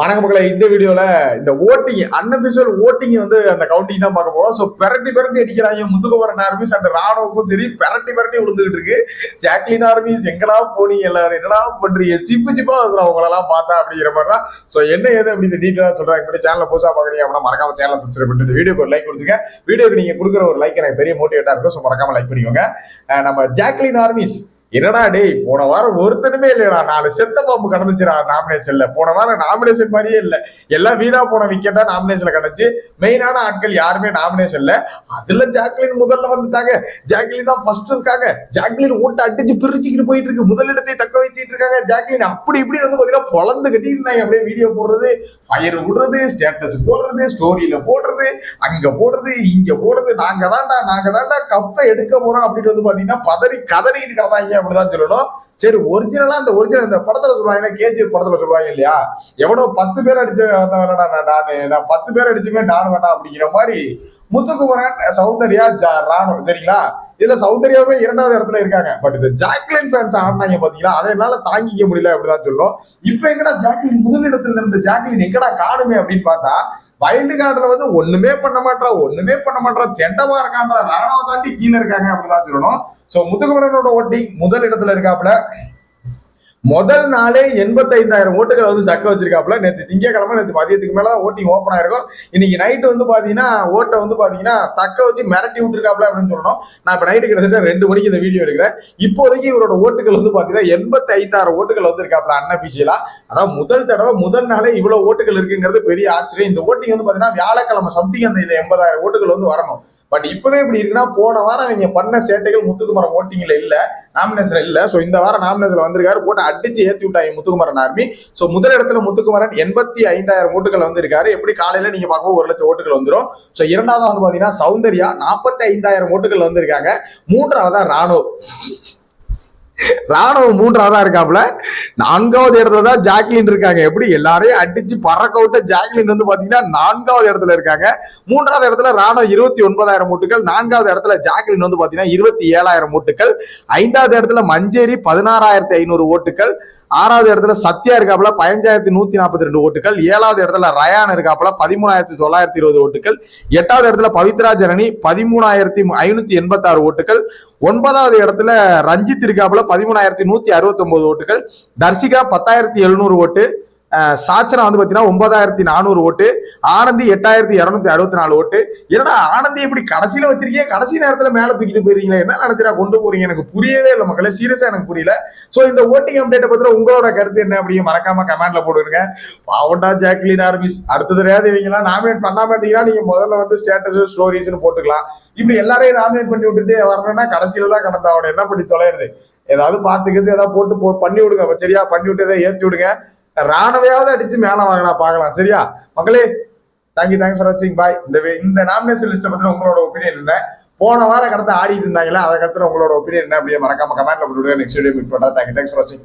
வணக்க மக்களை இந்த வீடியோல இந்த ஓட்டிங் அன்அபிஷியல் ஓட்டிங் வந்து அந்த கவுண்டிங் தான் பார்க்க போறோம். ஸோ பெரட்டி பெரட்டி அடிக்கிறாங்க முத்துக்குமரன் ஆர்மிஸ் அண்ட் ராணுவுக்கும் சரி பெரட்டி பெரட்டி விழுந்துகிட்டு இருக்கு. ஜாக்லின் ஆர்மிஸ் எங்கடா போனீங்க எல்லாரும்? என்னடா பண்றீங்க? சிப்பு சிப்பா இருக்கிற அவங்களெல்லாம் பார்த்தா அப்படிங்கிற மாதிரி தான். ஸோ என்ன ஏது அப்படின்னு டீட்டெயிலாக சொல்றேன். இப்படி சேனலை புதுசாக பார்க்குறீங்க அப்படின்னா மறக்காம சேனலை சப்ஸ்கிரைப் பண்ணிட்டு இந்த வீடியோக்கு ஒரு லைக் கொடுத்துங்க வீடியோக்கு நீங்க கொடுக்குற ஒரு லைக் எனக்கு பெரிய மோட்டிவேட்டா இருக்கும். ஸோ மறக்காம லைக் பண்ணிக்கோங்க. நம்ம ஜாக்லின் ஆர்மிஸ் என்னடா டேய் போன வாரம் ஒருத்தனுமே இல்லையடா நாலு செத்த பாம்பு கடந்துச்சுடா நாமினேஷன்ல போன வாரம் நாமினேஷன் மாதிரியே இல்லை. எல்லாம் வீணா போன விக்கெட்டா நாமினேஷன்ல கிடந்துச்சு. மெயினான ஆட்கள் யாருமே நாமினேஷன்ல அதுல ஜாக்லின் முதல்ல வந்துட்டாங்க. ஜாக்லின் தான் ஃபர்ஸ்ட் இருக்காங்க. ஜாக்லின் ஓட்ட அடிச்சு பிரிச்சுக்கிட்டு போயிட்டு இருக்கு. முதலிடத்தை தக்க வச்சுட்டு இருக்காங்க ஜாக்லின். அப்படி இப்படி வந்து பாத்தீங்கன்னா பொழந்து கட்டி இருந்தாங்க. அப்படியே வீடியோ போடுறது ஃபயர் விடுறது ஸ்டேட்டஸ் போடுறது ஸ்டோரியில போடுறது அங்க போடுறது இங்க போடுறது நாங்க தான்டா நாங்க தான்டா கப்பை எடுக்க போறோம் அப்படின்னு வந்து பாத்தீங்கன்னா பதறி கதறி கிடந்தாங்க அப்படிதான் சொல்லணும். சரி ஒரிஜினலா அந்த ஒரிஜினல் இந்த படத்துல சொல்லுவாங்க கேஜிஎஃப் படத்துல சொல்லுவாங்க இல்லையா? எவ்வளோ பத்து பேர் அடிச்ச வந்தவனடா நான் நான் பத்து பேர் அடிச்சுமே நானு வேண்டாம் அப்படிங்கிற மாதிரி முத்துக்குமரன் சௌந்தர்யா ஜா- சரிங்களா? இதுல சௌந்தர்யாவே இரண்டாவது இடத்துல இருக்காங்க. பட் இந்த ஜாக்லின் ஃபேன்ஸ் ஆடினாங்க பாத்தீங்களா? அதை என்னால தாங்கிக்க முடியல அப்படிதான் சொல்லும் இப்ப எங்கடா ஜாக்லின் முதலிடத்துல இருந்த ஜாக்லின் எங்கடா காணுமே அப்படின்னு பார்த்தா வைல்டு கார்டுல வந்து ஒண்ணுமே பண்ண மாட்டா ஒண்ணுமே பண்ண மாட்டா. செண்டமா இருக்கான்ற ராணுவ தாண்டி கீழே இருக்காங்க அப்படிதான் சொல்லணும். சோ முத்துகுமரனோட ஓட்டிங் முதல் இடத்துல இருக்காப்புல. முதல் நாளே எண்பத்தைந்தாயிரம் ஓட்டுகளை வந்து தக்க வச்சிருக்காப்புல. நேற்று திங்கக்கிழமை நேற்று மதியத்துக்கு மேல தான் ஓட்டிங் ஓப்பன் ஆயிருக்கும். இன்னைக்கு நைட்டு வந்து பாத்தீங்கன்னா ஓட்டை வந்து பாத்தீங்கன்னா தக்க வச்சு மிரட்டி விட்டுருக்காப்புல அப்படின்னு சொல்லணும். நான் இப்ப நைட்டு கிட்டத்தட்ட ரெண்டு மணிக்கு இந்த வீடியோ எடுக்கிறேன். இப்போதைக்கு இவரோட ஓட்டுகள் வந்து பாத்தீங்கன்னா எண்பத்தைந்தாயிரம் ஓட்டுகள் வந்து இருக்காப்புல அன்அபிஷியலா அதாவது முதல் தடவை முதல் நாளே இவ்வளவு ஓட்டுகள் இருக்குங்கிறது பெரிய ஆச்சரியம். இந்த ஓட்டிங் வந்து பாத்தீங்கன்னா வியாழக்கிழமை சம்திங் அந்த எண்பதாயிரம் ஓட்டுகள் வந்து வரணும். பட் இப்பவே இப்படி இருக்குன்னா போன வாரம் அவங்க பண்ண சேட்டைகள் முத்துக்குமரன் ஓட்டிங்ல இல்ல நாமினேஷன் இல்ல. சோ இந்த வாரம் நாமினேஷன் வந்திருக்காரு. போட்டு அடிச்சு ஏத்தி விட்டாங்க முத்துக்குமரன் ஆர்மி சோ முதல் இடத்துல முத்துக்குமரன் எண்பத்தி ஐந்தாயிரம் ஓட்டுகள் வந்திருக்காரு. எப்படி காலையில நீங்க பார்க்கும்போது ஒரு லட்சம் ஓட்டுகள் வந்துடும் சோ இரண்டாவது வந்து பாத்தீங்கன்னா சௌந்தர்யா நாற்பத்தி ஐந்தாயிரம் ஓட்டுகள் வந்திருக்காங்க. மூன்றாவதா ராணுவ ராணுவம் மூன்றாவதா இருக்காப்புல. நான்காவது இடத்துல தான் ஜாக்லின் இருக்காங்க. எப்படி? எல்லாரையும் அடிச்சு பறக்க விட்ட ஜாக்லின் வந்து பாத்தீங்கன்னா நான்காவது இடத்துல இருக்காங்க. மூன்றாவது இடத்துல ராணுவம் இருபத்தி ஒன்பதாயிரம் மூட்டுகள் நான்காவது இடத்துல ஜாக்லின் வந்து பாத்தீங்கன்னா இருபத்தி ஏழாயிரம் மூட்டுகள் ஐந்தாவது இடத்துல மஞ்சேரி பதினாறாயிரத்தி ஐநூறு ஓட்டுகள். ஆறாவது இடத்துல சத்யா இருக்காப்புல பதினஞ்சாயிரத்தி நூத்தி நாற்பத்தி ரெண்டு ஓட்டுகள். ஏழாவது இடத்துல ரயான் இருக்காப்புல பதிமூணாயிரத்தி தொள்ளாயிரத்தி இருபது ஓட்டுகள். எட்டாவது இடத்துல பவித்ரா ஜனனி பதிமூணாயிரத்தி ஐநூத்தி எண்பத்தி ஆறு ஓட்டுகள். ஒன்பதாவது இடத்துல ரஞ்சித் இருக்காப்புல பதிமூணாயிரத்தி நூத்தி அறுபத்தி ஒன்பது ஓட்டுகள். தர்சிகா பத்தாயிரத்தி எழுநூறு ஓட்டு. சாச்சனா வந்து பாத்தீங்கன்னா ஒன்பதாயிரத்தி நானூறு ஓட்டு ஆனந்தி எட்டாயிரத்தி இருநூத்தி அறுபத்தி நாலு ஓட்டு. என்னடா ஆனந்தி இப்படி கடைசியில வச்சிருக்கீங்க? கடைசி நேரத்துல மேல தூக்கிட்டு போயிருக்கீங்களா? என்ன நினைச்சா கொண்டு போறீங்க? எனக்கு புரியவே இல்லை மக்களே. சீரியஸா எனக்கு புரியல. சோ இந்த ஓட்டிங் அப்டேட்டை பத்திர உங்களோட கருத்து என்ன அப்படிங்க மறக்காம கமெண்ட்ல போடுங்க. பாவண்டா ஜாக்லின் ஆர்மிஸ். அடுத்த தடவையாவது இவங்கலாம் நாமினேட் பண்ணாம இருந்தீங்கன்னா நீங்க முதல்ல வந்து ஸ்டேட்டஸ் ஸ்டோரிஸ்னு போட்டுக்கலாம். இப்படி எல்லாரையும் நாமினேட் பண்ணி விட்டுட்டு வரணும்னா கடைசியில தான் கடந்த அவனை என்ன பண்ணி தொலைறது ஏதாவது பாத்துக்கிறது ஏதாவது போட்டு போ- பண்ணி விடுங்க. சரியா பண்ணி விட்டு ஏதாவது ஏத்தி விடுங்க. ராணவையாவது அடிச்சு மேல வாங்கினா பார்க்கலாம். சரியா? மக்களே தேங்க்யூ தேங்க்ஸ் ஃபார் வாட்சிங் பாய் இந்த இந்த நாமினேஷன் லிஸ்ட்டை பத்தி உங்களோட ஒப்பீனியன் என்ன? போன வாரம் கடத்த ஆடிட்டு இருந்தாங்களா அதை கடத்துல உங்களோட ஒப்பீனியன் என்ன அப்படியே மறக்காம கமெண்ட்ல போட்டு நெக்ஸ்ட் வீடியோ மீட் பண்றேன். தேங்க்யூ தேங்க்ஸ் ஃபார் வாட்சிங்